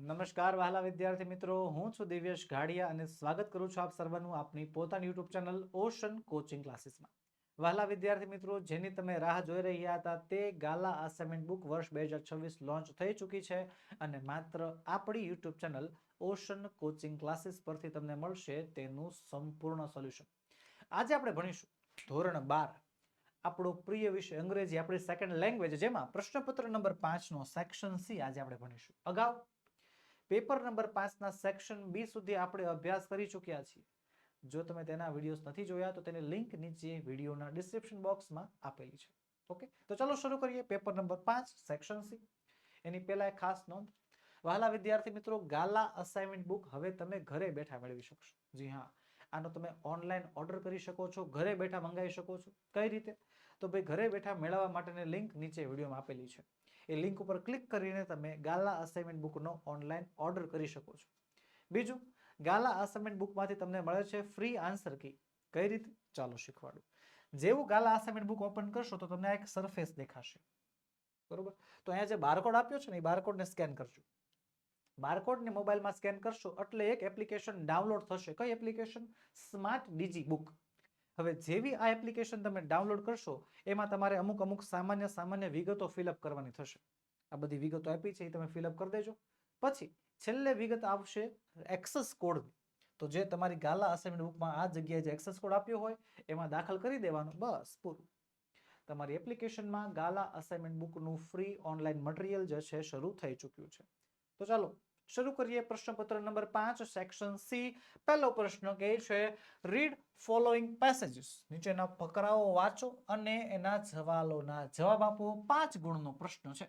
નમસ્કાર વહાલા વિદ્યાર્થી મિત્રો, હું છું દિવ્યેશ ઘાડિયા અને સ્વાગત કરું છું આપ સર્વનું આપની પોતાની યુટ્યુબ ચેનલ ઓશન કોચિંગ ક્લાસીસમાં વહાલા વિદ્યાર્થી મિત્રો, જેની તમે રાહ જોઈ રહ્યા હતા, તે ગાલા અસાઇનમેન્ટ બુક વર્ષ બે હજાર છવ્વીસ લોન્ચ થઈ ચૂકી છે અને માત્ર આપણી YouTube channel Ocean coaching classes પરથી તમને મળશે તેનું સંપૂર્ણ સોલ્યુશન આજે આપણે ભણીશું ધોરણ બાર. આપણો પ્રિય વિષય અંગ્રેજી, આપણી સેકન્ડ લેંગ્વેજ જેમાં પ્રશ્નપત્ર નંબર પાંચનો સેક્શન સી આજે આપણે ભણીશું. અગાઉ પેપર નંબર પાંચના સેક્શન બી સુધી આપણે અભ્યાસ કરી ચૂક્યા છીએ. જો તમે તેના વિડીયોઝ નથી જોયા, તો તેની લિંક નીચે વિડીયોના ડિસ્ક્રિપ્શન બોક્સમાં આપેલી છે. ઓકે? તો ચાલો શરૂ કરીએ પેપર નંબર પાંચ, સેક્શન સી. એની પહેલા એક ખાસ નોંધ. વહાલા વિદ્યાર્થી મિત્રો, ગાલા અસાઇનમેન્ટ બુક હવે તમે ઘરે બેઠા મેળવી શકશો. જી હા. આનો તમે ઓનલાઈન ઓર્ડર કરી શકો છો, ઘરે બેઠા મંગાવી શકો છો. કઈ રીતે? તો ભાઈ, ઘરે બેઠા મેળવવા માટેની લિંક નીચે વિડીયોમાં આપેલી છે. એ લિંક ઉપર ક્લિક કરીને તમે ગાલા અસાઇનમેન્ટ બુકનો ઓનલાઈન ઓર્ડર કરી શકો છો. બીજું ગાલા અસાઇનમેન્ટ બુકમાંથી તમને મળે છે ફ્રી આન્સર કી કઈ રીતે? ચાલો શીખવાડું. જેવું ગાલા અસાઇનમેન્ટ બુક ઓપન કરશો તો તમને એક સરફેસ દેખાશે. બરોબર? તો અહીંયા જે બારકોડ આપ્યો છે ને, એ બારકોડને સ્કેન કરજો. બારકોડને મોબાઈલમાં સ્કેન કરશો એટલે એક એપ્લિકેશન ડાઉનલોડ થશે. કઈ એપ્લિકેશન સ્માર્ટ ડીજી બુક હવે જેવી આ એપ્લિકેશન તમે ડાઉનલોડ કરશો, એમાં તમારે અમુક અમુક સામાન્ય સામાન્ય વિગતો ફિલઅપ કરવાની થશે. આ બધી વિગતો આપી છે એ તમે ફિલઅપ કરી દેજો. પછી છેલ્લે વિગત આવશે એક્સેસ કોડ તો જે તમારી ગાલા અસાઇનમેન્ટ બુકમાં આ જગ્યાએ જે એક્સેસ કોડ આપ્યો હોય, એમાં દાખલ કરી દેવાનો, બસ પૂરું. તમારી એપ્લિકેશનમાં ગાલા અસાઇનમેન્ટ બુકનું ફ્રી ઓનલાઈન મટીરિયલ જે છે, શરૂ થઈ ચૂક્યું છે. તો ચાલો શરૂ કરીએ પ્રશ્નપત્ર નંબર પાંચ સેક્શન સી પહેલો પ્રશ્ન કે છે રીડ ફોલોઈંગ પેસેજીસ નીચેના ફકરાઓ વાંચો અને એના જવાલોના જવાબ આપો. પાંચ ગુણનો પ્રશ્ન છે.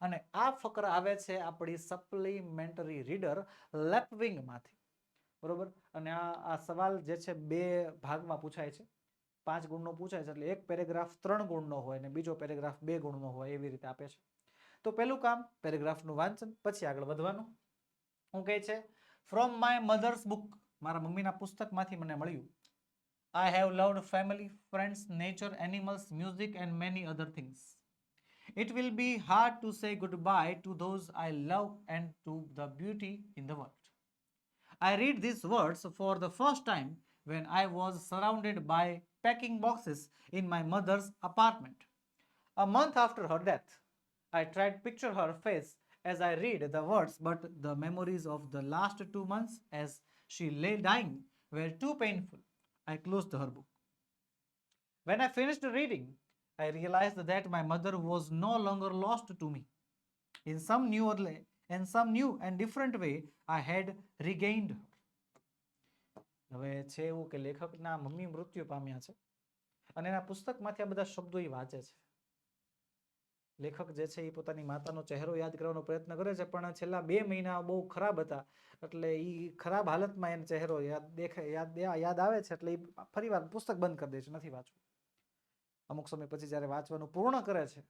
અને આ ફકરા આવે છે આપણી સપ્લિમેન્ટરી રીડર લેપવિંગમાંથી બરોબર? અને આ આ સવાલ જે છે બે ભાગમાં પૂછાય છે. પાંચ ગુણનો પૂછાય છે એટલે એક પેરેગ્રાફ ત્રણ ગુણનો હોય અને બીજો પેરેગ્રાફ બે ગુણનો હોય એવી રીતે આપે છે. તો પહેલું કામ, પેરેગ્રાફનું વાંચન, પછી આગળ વધવાનું. હું કહે છે ફ્રોમ માય મધર્સ બુક મારા મમ્મીના પુસ્તકમાંથી મને મળ્યું I have loved family friends nature animals music and many other things It will be hard to say goodbye to those I love and to the beauty in the world. I read these words for the first time when I was surrounded by packing boxes in my mother's apartment. A month after her death, I tried to picture her face as I read the words, but the memories of the last two months as she lay dying were too painful. I closed her book. When I finished reading, I realized that my mother was no longer lost to me. In some new way, in some new and different way, I had regained her. હવે છે એવું કે લેખકના mummy મૃત્યુ પામ્યા છે અને એના પુસ્તકમાંથી આ બધા શબ્દો એ વાંચે છે લેખક જે છે એ પોતાની માતાનો ચહેરો યાદ કરવાનો પ્રયત્ન કરે છે, પણ છેલ્લા બે મહિના બહુ ખરાબ હતા. એટલે એ ખરાબ હાલતમાં એનો ચહેરો યાદ દેખાય યાદ યાદ આવે છે, એટલે એ ફરી વાર પુસ્તક બંધ કરી દે છે, નથી વાંચવું. અમુક સમય પછી જ્યારે વાંચવાનું પૂર્ણ કરે છે,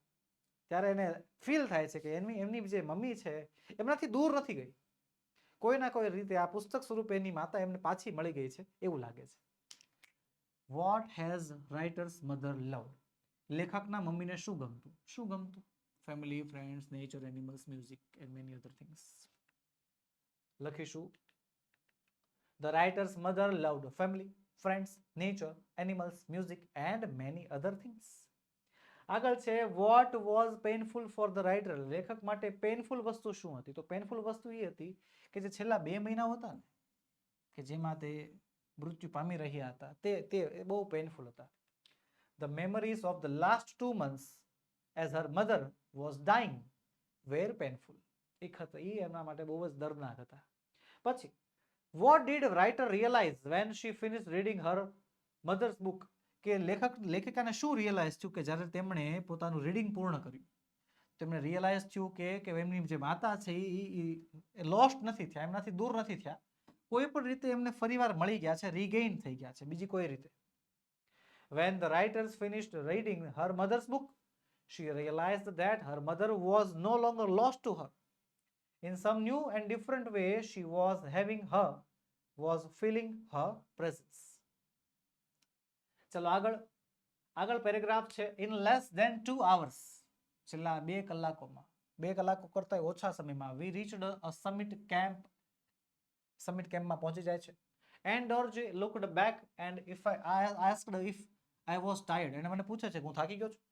ત્યારે એને ફીલ થાય છે કે એમની એમની જે મમ્મી છે, એમનાથી દૂર નથી ગઈ. કોઈ ના કોઈ રીતે આ પુસ્તક સ્વરૂપે એની માતા એમને પાછી મળી ગઈ છે, એવું લાગે છે. What has writer's mother love લેખકના મમ્મીને શું ગમતું? શું ગમતું? Family friends nature animals music and many other things લખીશું. The writer's mother loved family friends nature animals music and many other things આગળ છે what was painful for the writer લેખક માટે પેઇનફુલ વસ્તુ શું હતી? તો પેઇનફુલ વસ્તુ એ હતી કે જે છેલ્લા બે મહિના હતા ને, કે જેમાં તે મૃત્યુ પામી રહ્યા હતા. તે તે બહુ પેઇનફુલ હતા. The memories of the last two months as her mother was dying were painful. એ ખત એ, એમના માટે બહુ જ દર્દનાક હતા. પછી what did writer realize when she finish reading her mother's book કે લેખક, લેખિકાને શું રિયલાઇઝ થયું કે જ્યારે તેમણે પોતાનું રીડિંગ પૂર્ણ કર્યું? તેમણે રિયલાઇઝ થયું કે કે એમની જે માતા છે એ લોસ્ટ નથી થયા, એમનાથી દૂર નથી થયા. કોઈ પણ રીતે એમને ફરીવાર મળી ગયા છે રીગેઇન થઈ ગયા છે, બીજી કોઈ રીતે. When the writers finished reading her mother's book she realized that her mother was no longer lost to her. In some new and different way, she was having her, was feeling her presence. ચલો આગળ આગળ paragraph છે in less than two hours છેલ્લા બે કલાકોમાં બે કલાકો કરતા ઓછા સમયમાં we reached a summit camp summit કેમ્પમાં પહોંચી જાય છે and Dorjee looked back and if I asked if I was tired એને મને પૂછે છે હું થાકી ગયો છું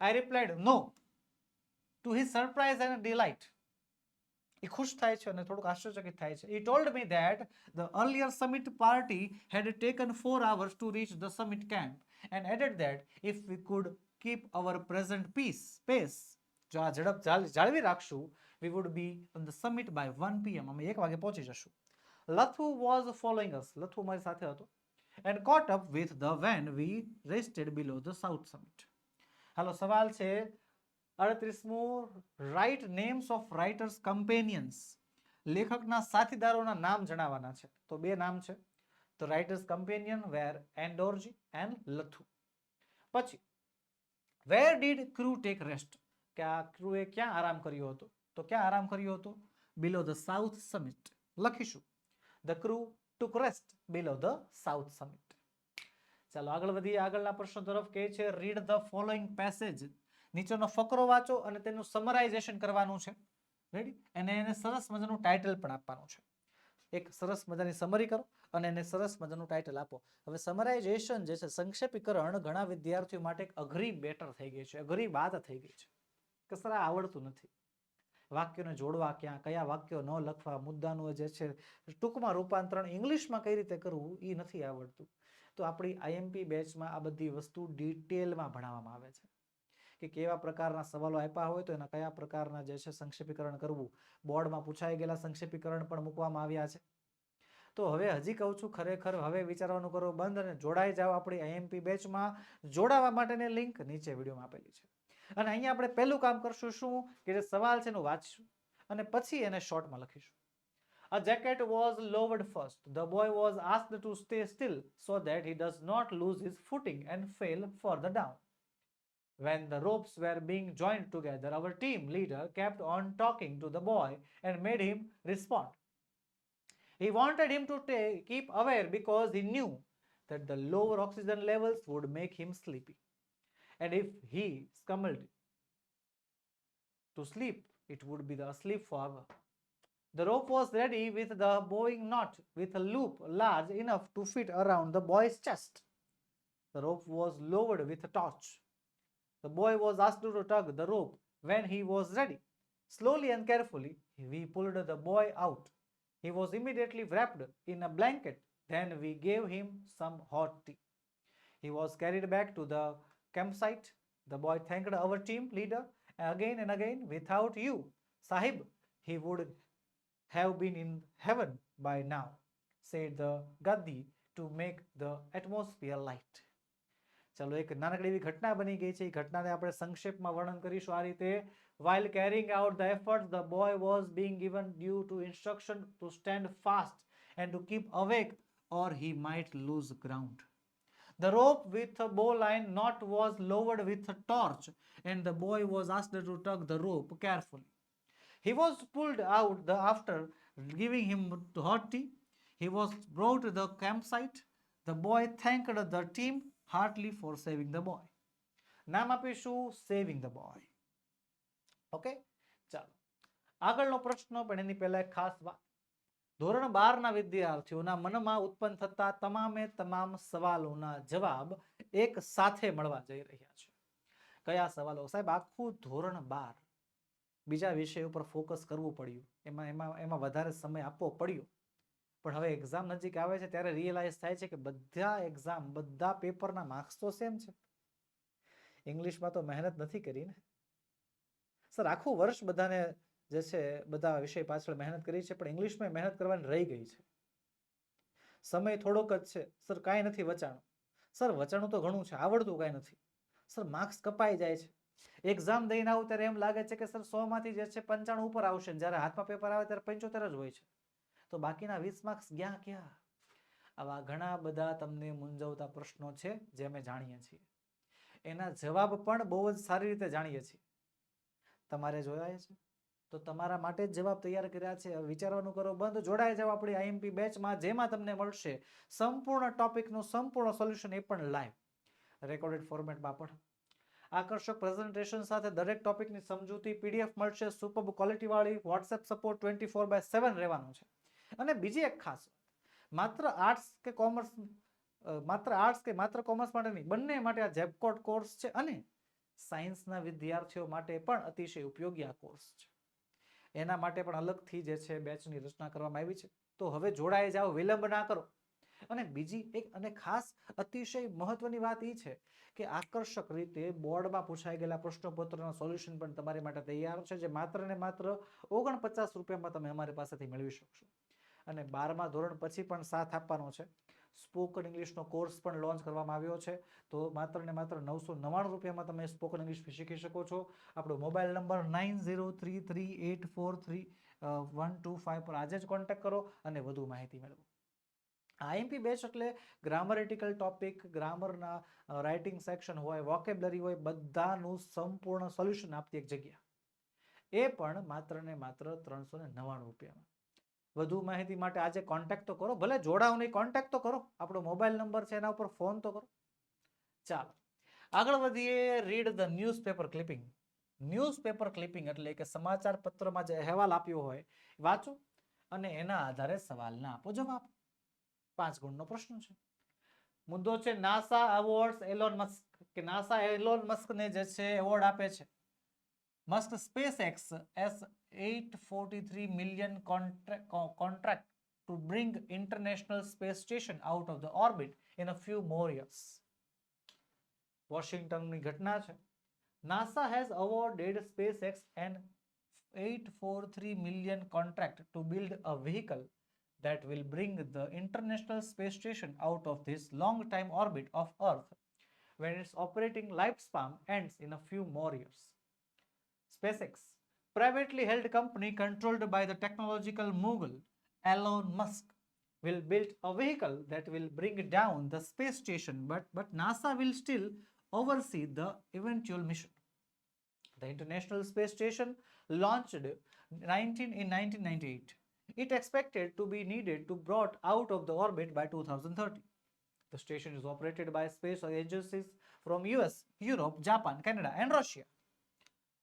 I replied no to his surprise and delight એ ખુશ થાય છે અને થોડુંક આશ્ચર્યચકિત થાય છે he told me that the earlier summit party had taken four hours to reach the summit camp and added that if we could keep our present peace pace જો આ ઝડપ જાળ- જાળવી રાખશું we would be on the summit by 1 pm અમે એક વાગે પહોંચી જશું Lathu was following us Lathu અમારી સાથે હતો and caught up with the when we rested below the south summit. હાલો સવાલ છે અડત્રીસમું write names of writers companions લેખકના સાથીદારોના નામ જણાવવાના છે તો બે નામ છે તો રાઇટર્સ કમ્પેનિયન વેર એન્ડોર્જી એન્ડ લથુ પછી where did crew take rest કે આ ક્રૂએ ક્યાં આરામ કર્યો હતો તો ક્યાં આરામ કર્યો હતો બિલો ધ સાઉથ સમિટ લખીશું the crew took rest below the south summit ચાલો આગળ વધીએ. આગળના પ્રશ્નો તરફ કહે છે રીડ ધ ફોલોઈંગ પેસેજ નીચેનો ફકરો વાંચો અને તેનું સમરાઇઝેશન કરવાનું છે. રેડી અને એને સરસ મજાનું ટાઇટલ પણ આપવાનું છે. એક સરસ મજાની સમરી કરો અને એને સરસ મજાનું ટાઇટલ આપો. હવે સમરાઇઝેશન જે છે, સંક્ષેપીકરણ ઘણા વિદ્યાર્થીઓ માટે અઘરી બેટર થઈ ગઈ છે. અઘરી વાત થઈ ગઈ છે. કે સર આવડતું નથી. વાક્યોને જોડવા ક્યાં, કયા વાક્યો ન લખવા, મુદ્દાનું જે છે, ટૂંકમાં રૂપાંતરણ ઇંગ્લિશમાં કઈ રીતે કરવું એ નથી આવડતું. તો આપણી આઈએમપી બેચમાં આ બધી વસ્તુ ડિટેલમાં ભણાવવામાં આવે છે. કે કેવા પ્રકારના સવાલો આપ્યા હોય તો એના કયા પ્રકારના જે છે સંક્ષેપીકરણ કરવું, બોર્ડમાં પૂછાઈ ગયેલા સંક્ષેપીકરણ પણ મૂકવામાં આવ્યા છે. તો હવે હજી કહું છું, ખરેખર હવે વિચારવાનું કરો બંધ અને જોડાઈ જાઓ આપણી આઈએમપી બેચમાં જોડાવા માટેની લિંક નીચે વિડીયોમાં આપેલી છે. અને અહીંયા આપણે પહેલું કામ કરશું શું કે જે સવાલ છે એનું વાંચશું અને પછી એને શોર્ટમાં લખીશું A jacket was lowered first. The boy was asked to stay still so that he does not lose his footing and fail further down. When the ropes were being joined together, our team leader kept on talking to the boy and made him respond. He wanted him to ta- keep aware because he knew that the lower oxygen levels would make him sleepy. And if he scumbled to sleep, it would be the sleep forever. The rope was ready with the bowing knot with a loop large enough to fit around the boy's chest. The rope was lowered with a torch. The boy was asked to tug the rope when he was ready. Slowly and carefully, we pulled the boy out. He was immediately wrapped in a blanket. Then we gave him some hot tea. He was carried back to the campsite. The boy thanked our team leader again and again. Without you, Sahib, he would have been in heaven by now, said the Gaddi to make the atmosphere light. ચાલો એક નાનકડી એવી ઘટના બની ગઈ છે એ ઘટનાને આપણે સંક્ષેપમાં વર્ણન કરીશું આ રીતે while carrying out the efforts the boy was being given due to instruction to stand fast and to keep awake or he might lose ground the rope with a bowline knot was lowered with a torch and the boy was asked to tug the rope carefully he was pulled out the after giving him hot tea. He was brought to the campsite. The boy thanked the team heartily for saving the boy. નામ આપીશું saving the boy okay ચાલો આગળનો પ્રશ્ન પણ એની પહેલા એક ખાસ વાત ધોરણ બારના વિદ્યાર્થીઓના મનમાં ઉત્પન્ન થતા તમામે તમામ સવાલોના જવાબ એક સાથે મળવા જઈ રહ્યા છે. કયા સવાલો? સાહેબ, આખું ધોરણ બાર બીજા વિષય ઉપર ફોકસ કરવું પડ્યું. એમાં એમાં એમાં વધારે સમય આપવો પડ્યો. પણ હવે એક્ઝામ નજીક આવે છે ત્યારે રિયલાઇઝ થાય છે કે બધા એક્ઝામ બધા પેપરના માર્ક્સ તો સેમ છે. ઇંગ્લિશમાં તો મહેનત નથી કરીને સર, આખું વર્ષ બધાને જે છે, બધા વિષય પાછળ મહેનત કરી છે, પણ ઇંગ્લિશમાં મહેનત કરવાની રહી ગઈ છે. સમય થોડોક જ છે. સર, કાંઈ નથી વચાણું. સર, વચાણું તો ઘણું છે. આવડતું કાંઈ નથી. સર, માર્ક્સ કપાઈ જાય છે. એક્ઝામ દઈને આવું ત્યારે એમ લાગે છે કે સર, સો માંથી જે છે, પંચાણું ઉપર આવશે જ્યારે હાથમાં પેપર આવે ત્યારે પંચોતેર જ હોય છે. તો બાકીના વીસ માર્ક્સ ક્યાં ક્યાં? આવા ઘણા બધા તમને મૂંઝવતા પ્રશ્નો છે, જે અમે જાણીએ છીએ. એના જવાબ પણ બહુ જ સારી રીતે જાણીએ છીએ. તમારે જોયા છે તો તમારા માટે જ જવાબ તૈયાર કર્યા છે. વિચારવાનું કરો, બંધ જોડાઈ જાવ આપણી આઈએમપી બેચમાં, જેમાં તમને મળશે સંપૂર્ણ ટોપિકનું સંપૂર્ણ સોલ્યુશન એ પણ લાઈવ રેકોર્ડેડ ફોર્મેટમાં પણ. આકર્ષક પ્રેઝન્ટેશન સાથે દરેક ટોપિકની સમજૂતી પીડીએફ મળશે. Super ક્વોલિટીવાળી WhatsApp support twenty four by seven રહેવાનું છે. અને બીજી એક ખાસ માત્ર આર્ટ્સ કે કોમર્સ માત્ર આર્ટ્સ કે માત્ર કોમર્સ માટે નહીં, બંને માટે આ જેબકોટ કોર્સ છે અને સાયન્સના વિદ્યાર્થીઓ માટે પણ અતિશય ઉપયોગી આ કોર્સ છે. એના માટે પણ અલગથી જે છે બેચની રચના કરવામાં આવી છે. તો હવે જોડાઈ જાઓ, વિલંબ ના કરો. અને બીજી એક અને ખાસ અતિશય મહત્વની વાત એ છે કે આકર્ષક રીતે બોર્ડમાં પૂછાઈ ગયેલા પ્રશ્નપત્રના સોલ્યુશન પણ તમારી માટે તૈયાર છે, જે માત્ર ને માત્ર ઓગણપચાસ રૂપિયામાં તમે અમારી પાસેથી મેળવી શકશો. અને બારમા ધોરણ પછી પણ સાથ આપવાનો છે. સ્પોકન ઇંગ્લિશનો કોર્સ પણ લોન્ચ કરવામાં આવ્યો છે. તો માત્ર ને માત્ર નવસો નવ્વાણું રૂપિયામાં તમે સ્પોકન ઇંગ્લિશ શીખી શકો છો. આપણો mobile number nine zero three three eight four three one two five પર આજે જ કોન્ટેક્ટ કરો અને વધુ માહિતી મેળવો. આઈએમપી બેચ એટલે ગ્રામરેટિકલ ટોપિક, ગ્રામરના રાઇટિંગ સેક્શન હોય, વોકેબલરી હોય, બધાનું સંપૂર્ણ સોલ્યુશન આપતી એક જગ્યા. એ પણ માત્ર ને માત્ર ત્રણસો ને નવ્વાણું રૂપિયામાં. વધુ માહિતી માટે આજે કોન્ટેક્ટ તો કરો. ભલે જોડાવ નહીં કોન્ટેક્ટ તો કરો. આપણો મોબાઈલ નંબર છે એના ઉપર ફોન તો કરો. ચાલો. આગળ વધીએ read the newspaper clipping newspaper clipping એટલે કે સમાચાર પત્રમાં જે અહેવાલ આપ્યો હોય, વાંચો અને એના આધારે સવાલના આપો જવાબ. પાંચ ગુણનો પ્રશ્ન છે. મુદ્દો છે નાસા એવોર્ડ્સ એલોન મસ્ક કે નાસા એલોન મસ્કને જે છે એવોર્ડ આપે છે. Musk SpaceX S At forty three million contract to bring international space station out of the orbit in a few more years વોશિંગ્ટનની ઘટના છે NASA has awarded SpaceX an 843 million contract to build a vehicle that will bring the International Space Station out of this long time orbit of Earth when its operating lifespan ends in a few more years. SpaceX, privately held company controlled by the technological mogul Elon Musk, will build a vehicle that will bring down the space station, but, but NASA will still oversee the eventual mission. The International Space Station launched 19 in 1998. It expected to be needed to brought out of the orbit by 2030. The station is operated by space agencies from US, Europe, Japan, Canada, and Russia.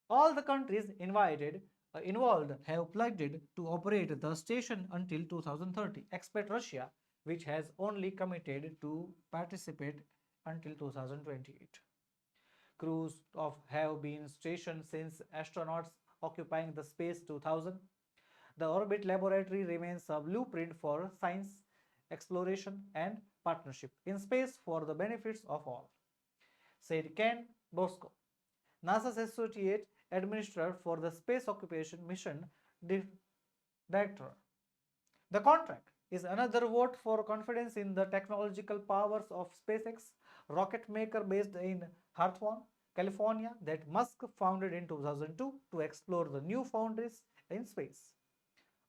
All the countries invited uh, involved have pledged to operate the station until 2030, except Russia, which has only committed to participate until 2028. Crews of have been stationed since astronauts occupying the Space 2000. The Orbit Laboratory remains a blueprint for science, exploration, and partnership in space for the benefits of all, said Ken Bosco, NASA's Associate Administrator for the Space Occupation Mission Director. The contract is another vote for confidence in the technological powers of SpaceX, rocket maker based in Hawthorne, California, that Musk founded in 2002 to explore the new boundaries in space.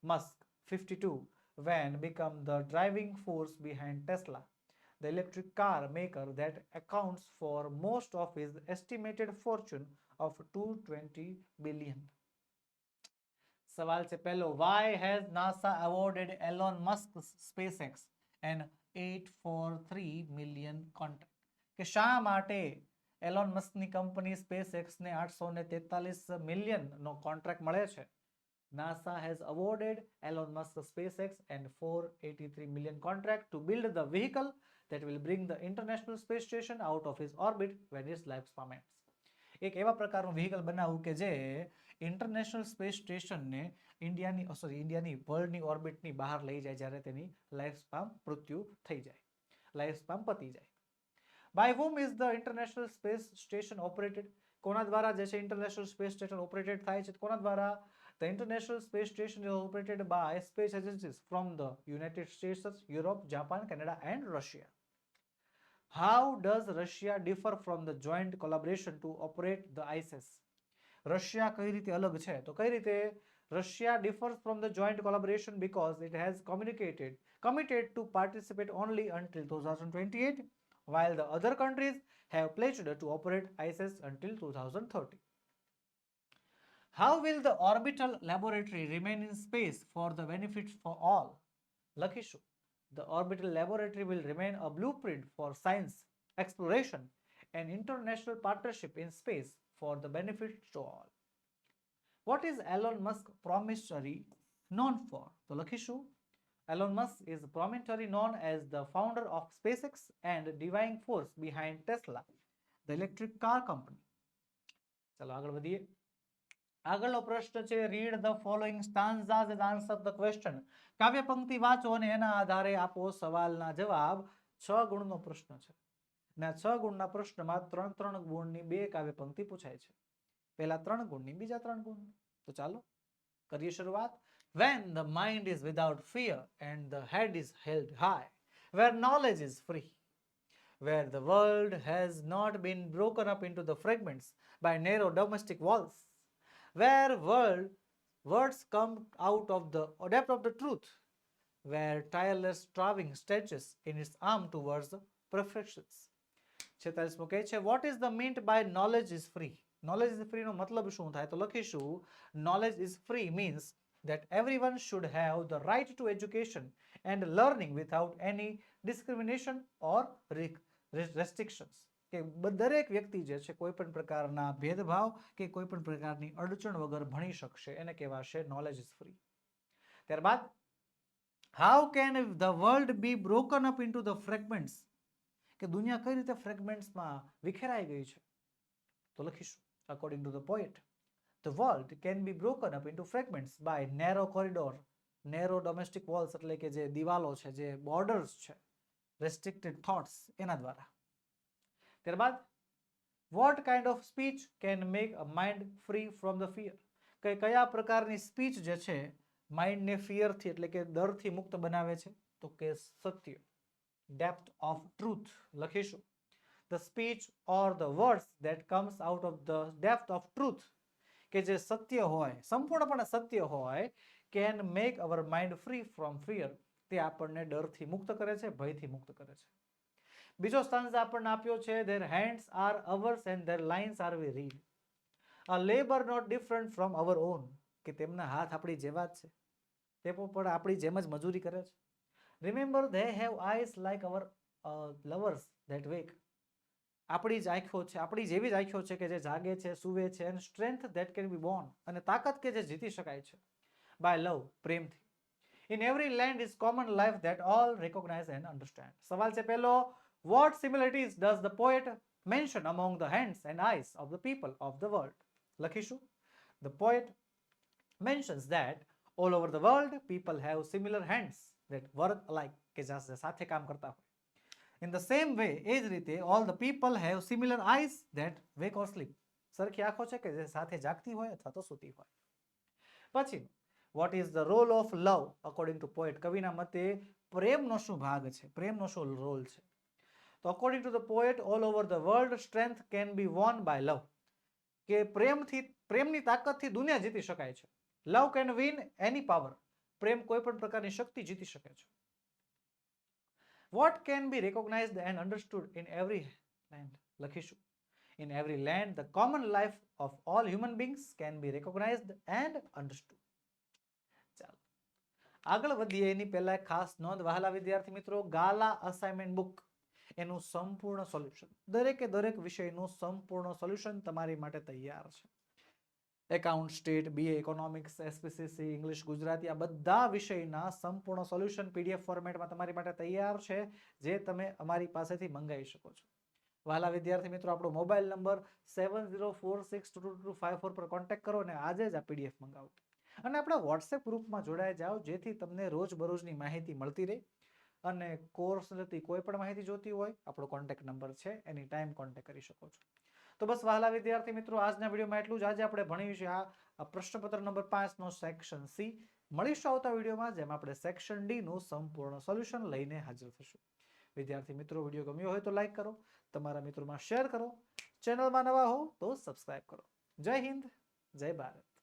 Musk, 52, van become the driving force behind Tesla, the electric car maker that accounts for most of his estimated fortune of 220 billion. સવાલ છે પહેલો why has NASA awarded Elon Musk SpaceX an 843 million contract કે શા માટે alone મસ્કની company space ને આઠસો ને તેતાલીસ મિલિયન નો કોન્ટ્રાક્ટ મળે છે NASA has awarded Elon Musk SpaceX and 483 million contract to build the vehicle that will bring the International Space Station out of its orbit when its lifespan ends. એક એવા પ્રકારનું vehicle બનાવવું કે જે International space સ્ટેશનને ઇન્ડિયાની sorry ઇન્ડિયાની વર્લ્ડની ઓર્બિટની બહાર લઈ જાય જ્યારે તેની લાઈફ સ્પામ મૃત્યુ થઈ જાય લાઈફ સ્પામ પતી જાય by whom is the international space station operated કોના દ્વારા જે છે ઇન્ટરનેશનલ સ્પેસ સ્ટેશન ઓપરેટેડ થાય છે કોના દ્વારા The International Space Station is operated by space agencies from the United States, Europe, Japan, Canada, and Russia. How does Russia differ from the joint collaboration to operate the ISS? Russia કઈ રીતે અલગ છે તો કઈ રીતે Russia differs from the joint collaboration because it has communicated committed to participate only until 2028 while the other countries have pledged to operate ISS until 2030. How will the orbital laboratory remain in space for the benefit for all? લખીશું The orbital laboratory will remain a blueprint for science, exploration, an international partnership in space for the benefit to all. What is Elon Musk promissory known for? તો લખીશું Elon Musk is prominently known as the founder of SpaceX and driving force behind Tesla, the electric car company. ચાલો આગળ વધીએ આગળનો પ્રશ્ન છે read the following stanzas and answer the question કાવ્ય પંક્તિ વાંચો અને એના આધારે આપો સવાલના જવાબ છ ગુણનો પ્રશ્ન છે અને છ ગુણના પ્રશ્નમાં ત્રણ ત્રણ ગુણની બે કાવ્ય પંક્તિ પૂછાય છે પહેલા ત્રણ ગુણની બીજા ત્રણ ગુણની તો ચાલો કરીએ શરૂઆત when the mind is without fear and the head is held high where knowledge is free where the world has not been broken up into the fragments by narrow domestic walls where world words come out of the depth of the truth where tireless striving stretches in its arm towards the perfections છેતાલીસમો કહે છે what is the meant by knowledge is free knowledge is ફ્રીનો મતલબ શું થાય તો લખીશું knowledge is free means that everyone should have the right to education and learning without any discrimination or re- re- restrictions કે દરેક વ્યક્તિ જે છે, કોઈ પણ પ્રકારના ભેદભાવ કે કોઈ પણ પ્રકારની અડચણ વગર ભણી શકશે. એને કહેવાશે નોલેજ ઇઝ ફ્રી ત્યારબાદ how can the world be broken up into the fragments કે દુનિયા કઈ રીતે ફ્રેગમેન્ટ્સમાં વિખેરાઈ ગઈ છે? તો લખીશું. According to the poet The world can be broken up into fragments by narrow corridor narrow domestic walls એટલે કે જે દિવાલો છે, જે બોર્ડર્સ છે રેસ્ટ્રિક્ટેડ થોટ્સ એના દ્વારા. ત્યારબાદ what kind of speech can make a mind free from the fear કે કયા પ્રકારની સ્પીચ જે છે માઇન્ડને ફિયરથી એટલે કે ડરથી મુક્ત બનાવે છે? તો કે સત્ય ડેપ્થ ઓફ ટ્રુથ લખીશું. The speech or the words that comes out of the depth of truth કે જે સત્ય હોય, સંપૂર્ણપણે સત્ય હોય can make our mind free from fear તે આપણને ડરથી મુક્ત કરે છે, ભયથી મુક્ત કરે છે. બીજો સ્ટાન્સ આપણને આપ્યો છે their hands are ours and their lines are we read a labour not different from our own કે તેમના હાથ આપણી જેવા જ છે. તે પણ આપણી જેમ જ મજૂરી કરે છે. Remember they have eyes like our lovers that wake આપણી જ આંખો છે, આપણી જેવી જ આંખો છે કે જે જાગે છે, સુવે છે and strength that can be born અને તાકાત કે જે જીતી શકાય છે. બાય લવ પ્રેમથી. In every land is common life that all recognise and understand સવાલ છે પહેલો what similarities does the poet mention among the hands and eyes of the people of the world લખીશું The poet mentions that all over the world people have similar hands that work alike કે જ્યાં સાથે કામ કરતા હોય In the same way, એ જ રીતે all the people have similar eyes that wake or sleep. સરખી આંખો છે કે જે સાથે જાગતી હોય અથવા તો સૂતી હોય પછી what is the role of love according to poet કવિના મતે પ્રેમનો શું ભાગ છે પ્રેમનો શું રોલ છે તો according to the poet all over the world strength can be won by love કે પ્રેમથી, પ્રેમની તાકાતથી દુનિયા જીતી શકાય છે. Love can win any power પ્રેમ કોઈ પણ પ્રકારની શક્તિ જીતી શકે છે. What can be recognise and understood in every land લખીશું. In every land the common life of all human beings can be recognise and understood ચાલો. આગળ વધીએ. એની પહેલા ખાસ નોંધ. વહાલા વિદ્યાર્થી મિત્રો, ગાલા અસાઇનમેન્ટ બુક એનું સંપૂર્ણ સોલ્યુશન દરેકે દરેક વિષયનું સંપૂર્ણ સોલ્યુશન તમારી માટે તૈયાર છે. Account stat BA economics SPCC English Gujarati, આ બધા વિષયના સંપૂર્ણ સોલ્યુશન પીડીએફ ફોર્મેટમાં તમારી માટે તૈયાર છે, જે તમે અમારી પાસેથી મંગાવી શકો છો. વાલા વિદ્યાર્થી મિત્રો, આપણો mobile number seven zero four six two two five four પર કોન્ટેક્ટ કરો અને આજે જ આ પીડીએફ મંગાવો. અને આપણા વોટ્સએપ ગ્રુપમાં જોડાઈ જાઓ, જેથી તમને રોજબરોજની માહિતી મળતી રહે. અને કોર્સ લગતી કોઈ પણ માહિતી જોતી હોય, આપણો કોન્ટેક્ટ નંબર છે, એની ટાઈમ કોન્ટેક્ટ કરી શકો છો. તો બસ વહાલા વિદ્યાર્થી મિત્રો, આજના વિડીયોમાં એટલું જ. આજે આપણે ભણ્યું છે આ પ્રશ્નપત્ર નંબર પાંચનો સેક્શન સી મળીશું આવતા વિડીયોમાં, જેમાં આપણે સેક્શન ડીનું સંપૂર્ણ સોલ્યુશન લઈને હાજર થશું. વિદ્યાર્થી મિત્રો, વીડિયો ગમ્યો હોય તો લાઇક કરો, તમારા મિત્રોમાં શેર કરો ચેનલમાં નવા હો તો સબસ્ક્રાઇબ કરો. જય હિન્દ, જય ભારત.